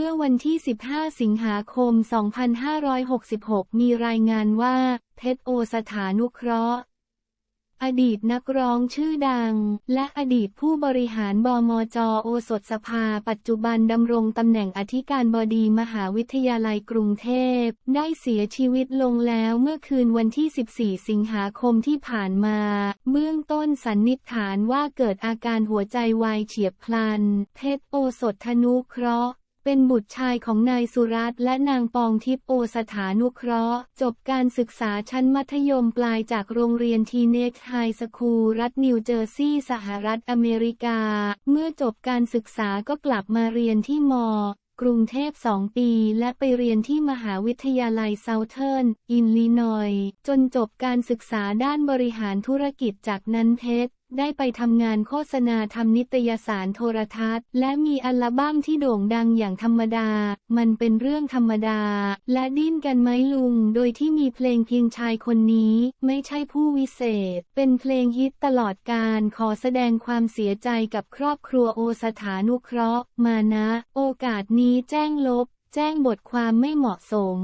เมื่อวันที่ 15 สิงหาคม 2566 มีรายงานว่า เพชรโอสถานุเคราะห์ อดีตนักร้องชื่อดัง และอดีตผู้บริหารบมจโอสถสภา ปัจจุบันดำรงตำแหน่งอธิการบดีมหาวิทยาลัยกรุงเทพ ได้เสียชีวิตลงแล้วเมื่อคืนวันที่ 14 สิงหาคมที่ผ่านมา เบื้องต้นสันนิษฐานว่าเกิดอาการหัวใจวายเฉียบพลัน เพชรโอสถธนุเคราะห์ เป็นบุตรชายของนายสุรัตและนางปองทิพย์โอสถานุเคราะห์ จบการศึกษาชั้นมัธยมปลายจากโรงเรียนทีเน็กไฮสคูลรัฐนิวเจอร์ซีย์สหรัฐอเมริกา เมื่อจบการศึกษาก็กลับมาเรียนที่มกรุงเทพสองปีและไปเรียนที่มหาวิทยาลัยเซาเทิร์นอินลินอย จนจบการศึกษาด้านบริหารธุรกิจจากนั้นเพชร ได้ไปทำงานโฆษณาทำนิตยสารโทรทัศน์ และมีอัลบั้มที่โด่งดังอย่างธรรมดา มันเป็นเรื่องธรรมดา และดิ้นกันไหมลุง โดยที่มีเพลงเพียงชายคนนี้ ไม่ใช่ผู้วิเศษ เป็นเพลงฮิตตลอดการขอแสดงความเสียใจกับครอบครัวโอสถานุเคราะห์ มานะ โอกาสนี้แจ้งลบ แจ้งบทความไม่เหมาะสม